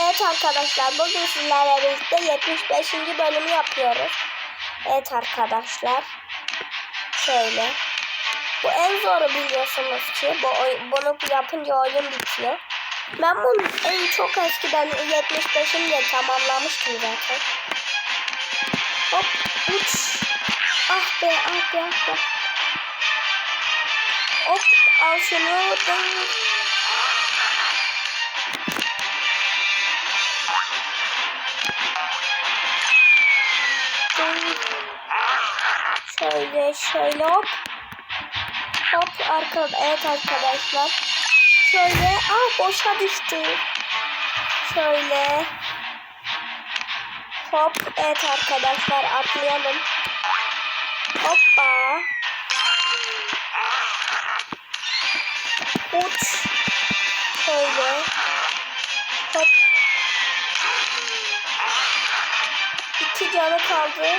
Evet arkadaşlar bugün sizlerle birlikte 75. bölümü yapıyoruz. Evet arkadaşlar. Şöyle. Bu en zoru biliyorsunuz ki. Bu bunu yapınca oyun bitiyor. Ben bunu en çok eskiden 75'ini de tamamlamıştım zaten. Hop uç. Ah be ah be ah be. Hop al şunu. Dın. Şöyle şöyle hop. Hop arka evet arkadaşlar. Şöyle ah boşa düştü. Şöyle. Hop evet arkadaşlar atlayalım. Hoppa. Uç. Şöyle. Hop. Canı kaldı.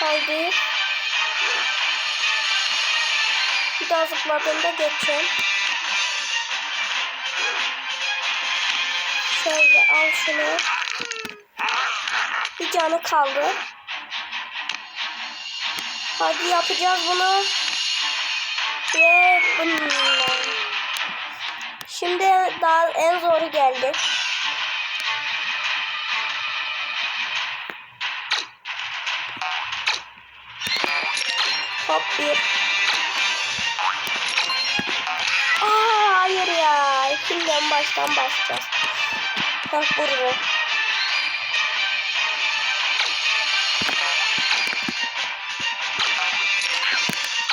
Haydi. Bir daha zıpladığımda geçeceğim. Şöyle al şunu. Bir canı kaldı. Hadi yapacağız bunu. Ve bununla. Şimdi daha en zoru geldi. Hop bir. Aa, hayır ya. Şimdi en baştan başlayacağız. Heh burada.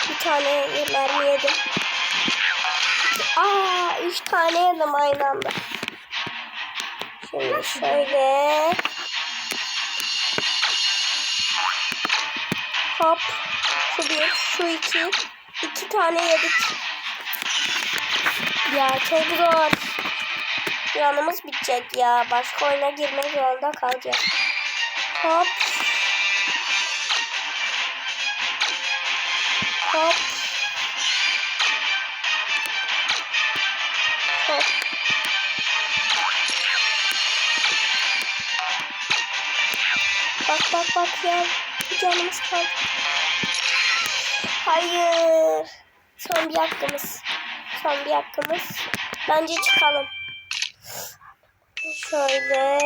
Bir tane mermi yedim. Aa, üç tane yedim aynı anda. Şimdi şöyle. Hop. Şu bir, şu iki. İki tane yedik. Ya çok zor. Yanımız bitecek ya. Başka oyuna girmek zorunda kalacağız. Hop. Hop. Hop. Bak bak bak ya. Bir canımız kaldı. Hayır. Son bir hakkımız. Son bir hakkımız. Bence çıkalım. Şöyle.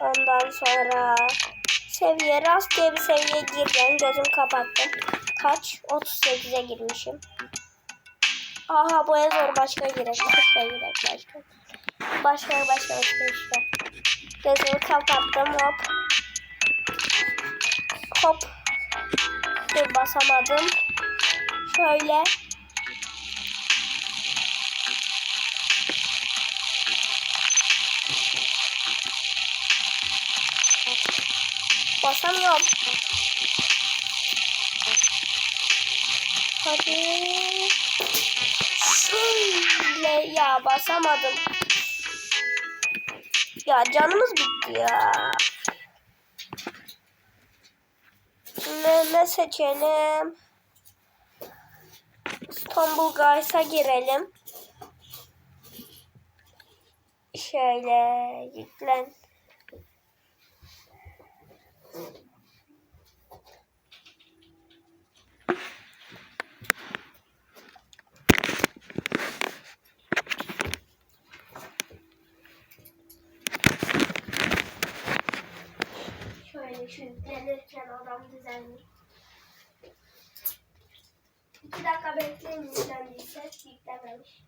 Ondan sonra seviye rast diye bir seviye gireceğim. Gözüm kapattım. Kaç? 38'e girmişim. Aha bu en zor başka girek. Başka girek başka. Başka başka başka işte. Gözümü kapattım hop. Hop. Dur basamadım. Şöyle. Basamıyorum. Hadi. Şöyle ya basamadım. Ya canımız bitti ya. Ne, ne seçelim? İstanbul Guys'a girelim. Şöyle yüklen. Şu yüklenirken adam düzenli. İki dakika bekleyin yüklendiyse yüklememiş.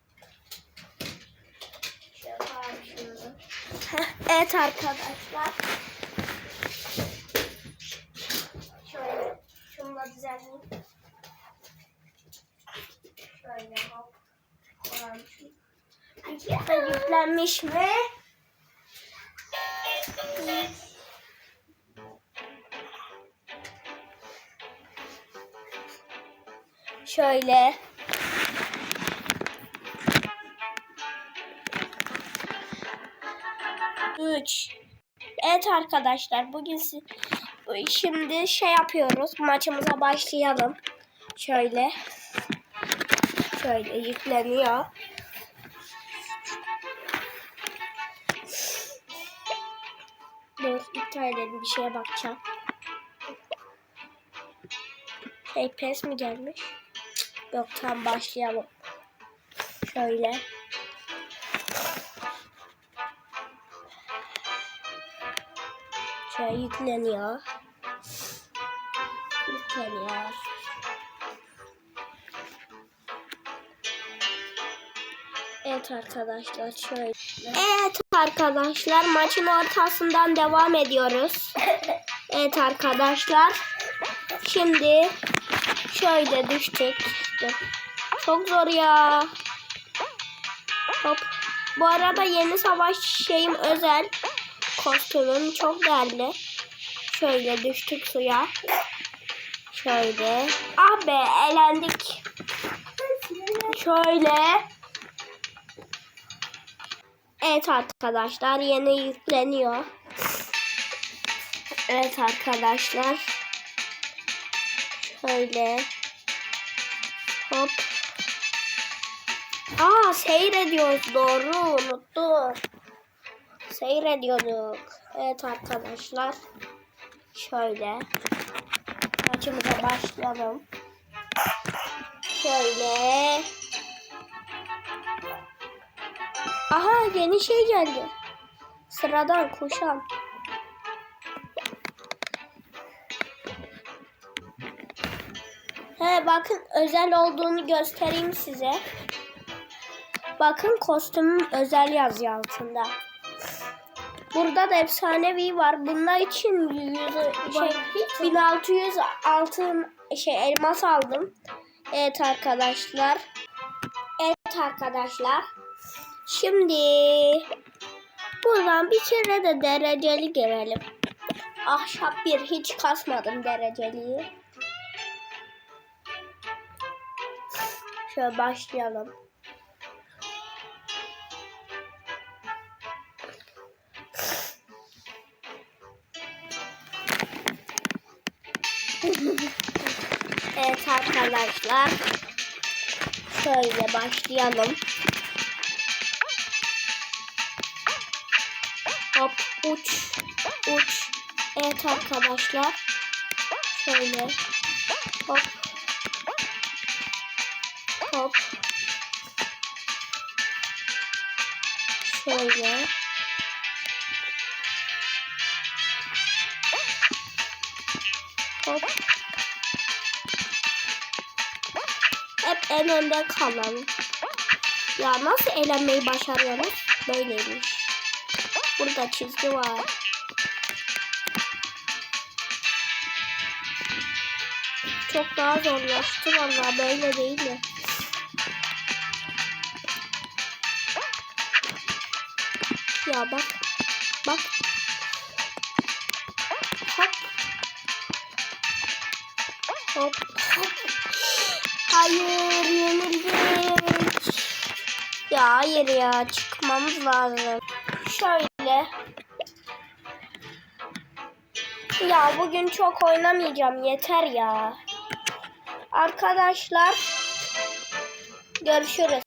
Şöyle şunu. evet arkadaşlar. Şöyle şunu da düzenleyeyim. Şöyle hop. Yüklenmiş mi? Şöyle. Üç. Evet arkadaşlar bugün şimdi şey yapıyoruz. Maçımıza başlayalım. Şöyle. Şöyle yükleniyor. Dur iptal bir şeye bakacağım. Hey pes mi gelmiş? Cık, Yok tamam başlayalım. Şöyle. Şöyle yükleniyor. Yükleniyor. Evet arkadaşlar şöyle. Evet arkadaşlar maçın ortasından devam ediyoruz. Evet arkadaşlar. Şimdi şöyle düştük. İşte. Çok zor ya. Hop. Bu arada yeni savaş şeyim özel. Kostümüm çok değerli. Şöyle düştük suya. Şöyle. Ah be elendik. Şöyle. Evet arkadaşlar yeni yükleniyor. Evet arkadaşlar. Şöyle. Hop. Aa seyrediyoruz doğru unuttum. Seyrediyorduk. Evet arkadaşlar. Şöyle. Maçımıza başlayalım. Şöyle. Aha yeni şey geldi. Sıradan kuşan. He bakın özel olduğunu göstereyim size. Bakın kostümüm özel yazıyor altında. Burada da efsanevi var. Bunlar için 100, şey, 1600 altın şey elmas aldım. Evet arkadaşlar. Evet arkadaşlar. Şimdi buradan bir kere de dereceli girelim. Ahşap bir hiç kasmadım dereceliyi. Şöyle başlayalım. evet arkadaşlar. Şöyle başlayalım. Hop uç uç. Evet arkadaşlar. Şöyle. Hop. Hop. Şöyle. Hop. Hep en önde kalalım. Ya nasıl eğlenmeyi başarıyoruz? Böyleymiş. Burada çizgi var. Çok daha zorlaştı vallahi böyle değil mi? Ya bak. Bak. Hop. Hop. Hop. Hayır yenildik. Ya hayır ya çıkmamız lazım. Şöyle. Ya bugün çok oynamayacağım yeter ya. Arkadaşlar görüşürüz.